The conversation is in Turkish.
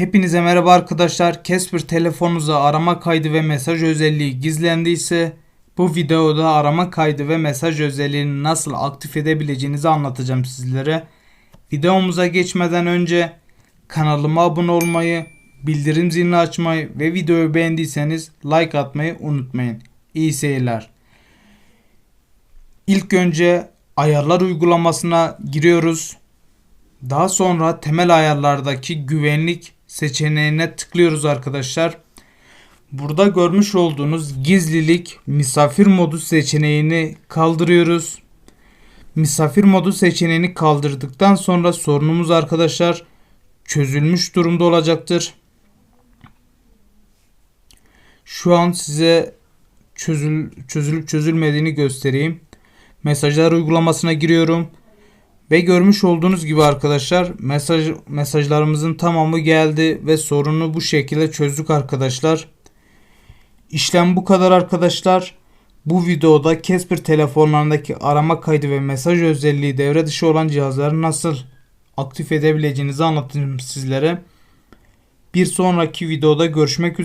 Hepinize merhaba arkadaşlar. Casper telefonunuza arama kaydı ve mesaj özelliği gizlendiyse bu videoda arama kaydı ve mesaj özelliğini nasıl aktif edebileceğinizi anlatacağım sizlere. Videomuza geçmeden önce kanalıma abone olmayı, bildirim zilini açmayı ve videoyu beğendiyseniz like atmayı unutmayın. İyi seyirler. İlk önce ayarlar uygulamasına giriyoruz. Daha sonra temel ayarlardaki güvenlik seçeneğine tıklıyoruz arkadaşlar. Burada görmüş olduğunuz gizlilik misafir modu seçeneğini kaldırıyoruz. Misafir modu seçeneğini kaldırdıktan sonra sorunumuz arkadaşlar çözülmüş durumda olacaktır. Şu an size çözül, çözülüp çözülmediğini göstereyim. Mesajlar uygulamasına giriyorum. Ve görmüş olduğunuz gibi arkadaşlar mesaj mesajlarımızın tamamı geldi ve sorunu bu şekilde çözdük arkadaşlar. İşlem bu kadar arkadaşlar. Bu videoda Casper telefonlarındaki arama kaydı ve mesaj özelliği devre dışı olan cihazları nasıl aktif edebileceğinizi anlatayım sizlere. Bir sonraki videoda görüşmek üzere.